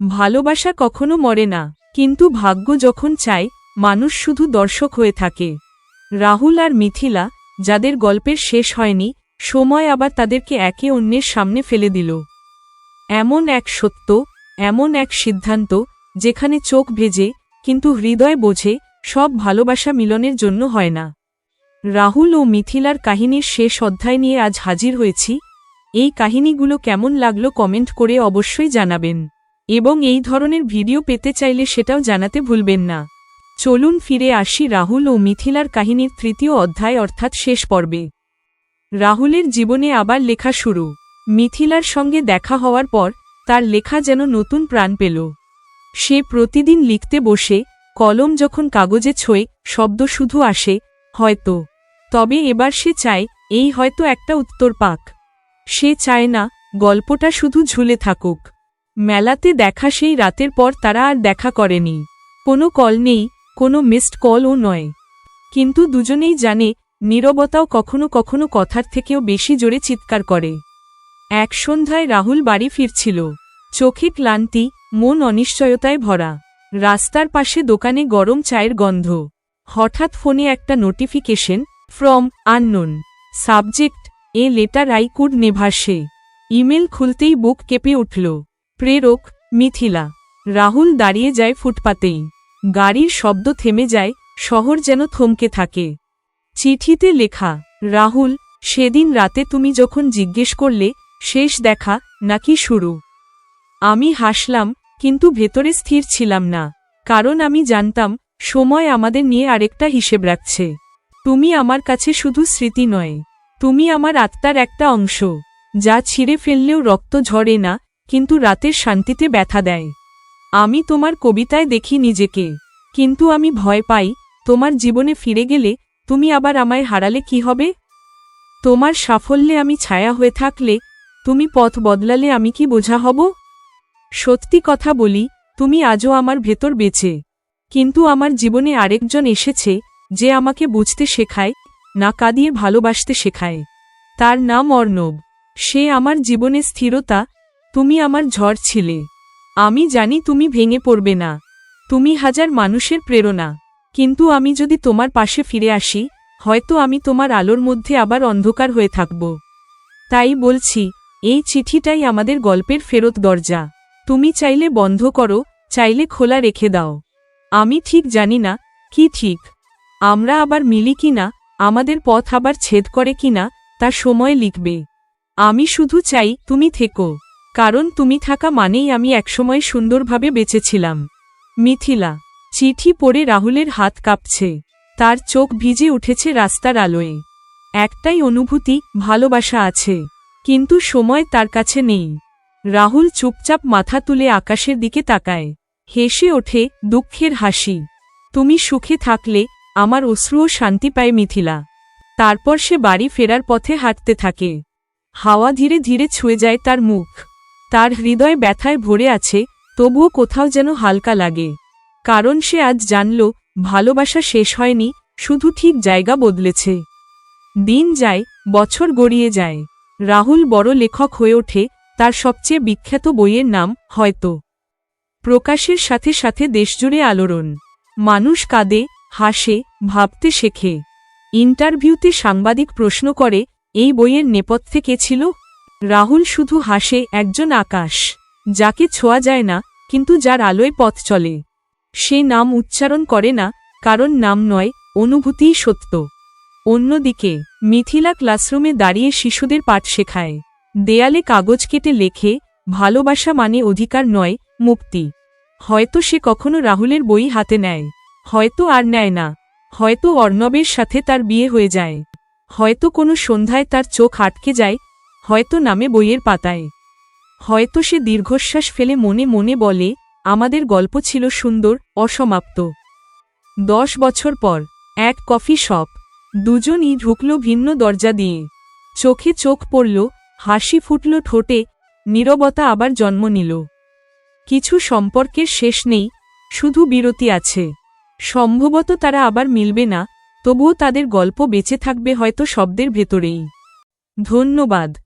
ভালোবাসা কখনো মরে না, কিন্তু ভাগ্য যখন চায়, মানুষ শুধু দর্শক হয়ে থাকে। রাহুল আর মিথিলা, যাদের গল্পের শেষ হয়নি, সময় আবার তাদেরকে একে অন্যের সামনে ফেলে দিল। এমন এক সত্য, এমন এক সিদ্ধান্ত, যেখানে চোখ ভেজে, কিন্তু হৃদয় বোঝে, সব ভালোবাসা মিলনের জন্য হয় না। রাহুল ও মিথিলার কাহিনীর শেষ অধ্যায় নিয়ে আজ হাজির হয়েছি। এই কাহিনীগুলো কেমন লাগল কমেন্ট করে অবশ্যই জানাবেন। এবং এই ধরনের ভিডিও পেতে চাইলে সেটাও জানাতে ভুলবেন না। চলুন ফিরে আসি রাহুল ও মিথিলার কাহিনীর তৃতীয় অধ্যায় অর্থাৎ শেষ পর্বে। রাহুলের জীবনে আবার লেখা শুরু। মিথিলার সঙ্গে দেখা হওয়ার পর তার লেখা যেন নতুন প্রাণ পেল। সে প্রতিদিন লিখতে বসে, কলম যখন কাগজে ছোঁয়, শব্দ শুধু আসে, হয়তো। তবে এবার সে চায়, এই হয়তো একটা উত্তর পাক। সে চায় না, গল্পটা শুধু ঝুলে থাকুক। মেলাতে দেখা সেই রাতের পর তারা আর দেখা করেনি। কোনো কল নেই, কোনো মিসড কলও নয়। কিন্তু দুজনেই জানে, নীরবতাও কখনো কখনো কথার থেকেও বেশি জোরে চিৎকার করে। এক সন্ধ্যায় রাহুল বাড়ি ফিরছিল। চোখে ক্লান্তি, মন অনিশ্চয়তায় ভরা। রাস্তার পাশে দোকানে গরম চায়ের গন্ধ। হঠাৎ ফোনে একটা notification from unknown subject, a letter I could নেভাসে email খুলতেই বুক কেঁপে উঠল। প্রেরক, মিথিলা। রাহুল দাঁড়িয়ে যায় ফুটপাতেই। গাড়ির শব্দ থেমে যায়, শহর যেন থমকে থাকে। চিঠিতে লেখা, রাহুল, সেদিন রাতে তুমি যখন জিজ্ঞেস করলে, শেষ দেখা, নাকি শুরু? আমি হাসলাম, কিন্তু ভেতরে স্থির ছিলাম না। কারণ আমি জানতাম, সময় আমাদের নিয়ে আরেকটা হিসেব রাখছে। তুমি আমার কাছে শুধু স্মৃতি নয়। তুমি আমার আত্মার একটা অংশ। যা ছিঁড়ে ফেললেও রক্ত ঝরে না কিন্তু রাতের শান্তিতে ব্যথা দেয়। আমি তোমার কবিতায় দেখি নিজেকে। কিন্তু আমি ভয় পাই, তোমার জীবনে ফিরে গেলে তুমি আবার আমায় হারালে কি হবে? তোমার সাফল্যে আমি ছায়া হয়ে থাকলে তুমি পথ বদলালে আমি কি বোঝা হব? সত্যি কথা বলি, তুমি আজও আমার ভেতর বেঁচে। কিন্তু আমার জীবনে আরেকজন এসেছে, যে আমাকে বুঝতে শেখায়, না কাঁদিয়ে ভালোবাসতে শেখায়। তার নাম অর্ণব। সে আমার জীবনে স্থিরতা তুমি আমার ঝড় ছিলে। আমি জানি তুমি ভেঙে পড়বে না। তুমি হাজার মানুষের প্রেরণা। কিন্তু আমি যদি তোমার পাশে ফিরে আসি, হয়তো আমি তোমার আলোর মধ্যে আবার অন্ধকার হয়ে থাকব। তাই বলছি, এই চিঠিটাই আমাদের গল্পের ফেরত দরজা। তুমি চাইলে বন্ধ করো, চাইলে খোলা রেখে দাও। আমি ঠিক জানি না, কি ঠিক। আমরা আবার মিলি কিনা আমাদের পথ আবার ছেদ করে কিনা তা সময় লিখবে। আমি শুধু চাই তুমি থেকো। কারণ তুমি থাকা মানেই আমি একসময় সুন্দরভাবে বেঁচেছিলাম। মিথিলা, চিঠি পড়ে রাহুলের হাত কাঁপছে। তার চোখ ভিজে উঠেছে রাস্তার আলোয়। একটাই অনুভূতি, ভালোবাসা আছে। কিন্তু সময় তার কাছে নেই। রাহুল চুপচাপ মাথা তুলে আকাশের দিকে তাকায়। হেসে ওঠে দুঃখের হাসি। তুমি সুখে থাকলে আমার অশ্রুও শান্তি পায় মিথিলা। তারপর সে বাড়ি ফেরার পথে হাঁটতে থাকে। হাওয়া ধীরে ধীরে ছুঁয়ে যায় তার মুখ। তার হৃদয় ব্যথায় ভরে আছে, তবুও কোথাও যেন হালকা লাগে। কারণ সে আজ জানল, ভালোবাসা শেষ হয়নি, শুধু ঠিক জায়গা বদলেছে। দিন যায়, বছর গড়িয়ে যায়। রাহুল বড় লেখক হয়ে ওঠে, তার সবচেয়ে বিখ্যাত বইয়ের নাম হয়তো। প্রকাশের সাথে সাথে দেশজুড়ে আলোড়ন। মানুষ কাঁদে, হাসে, ভাবতে শেখে। ইন্টারভিউতে সাংবাদিক প্রশ্ন করে, এই বইয়ের নেপথ্যে কে ছিল? রাহুল শুধু হাসে, একজন আকাশ। যাকে ছোঁয়া যায় না, কিন্তু যার আলোয় পথ চলে। সে নাম উচ্চারণ করে না, কারণ নাম নয়, অনুভূতিই সত্য। অন্যদিকে, মিথিলা ক্লাসরুমে দাঁড়িয়ে শিশুদের পাঠ শেখায়। দেয়ালে কাগজ কেটে লেখে, ভালোবাসা মানে অধিকার নয়, মুক্তি। হয়তো সে কখনো রাহুলের বই হাতে নেয়। হয়তো আর নেয় না। হয়তো অর্ণবের সাথে তার বিয়ে হয়ে যায়। হয়তো কোনো সন্ধ্যায় তার চোখ আটকে যায় হয়তো নামে বইয়ের পাতায়। হয়তো সে দীর্ঘশ্বাস ফেলে মনে মনে বলে, আমাদের গল্প ছিল সুন্দর, অসমাপ্ত। দশ বছর পর, এক কফি শপ। দুজনই ঢুকল ভিন্ন দরজা দিয়ে। চোখে চোখ পড়ল, হাসি ফুটল ঠোঁটে, নীরবতা আবার জন্ম নিল। কিছু সম্পর্কের শেষ নেই, শুধু বিরতি আছে। সম্ভবত তারা আবার মিলবে না, তবুও তাদের গল্প বেঁচে থাকবে হয়তো শব্দের ভেতরেই। ধন্যবাদ।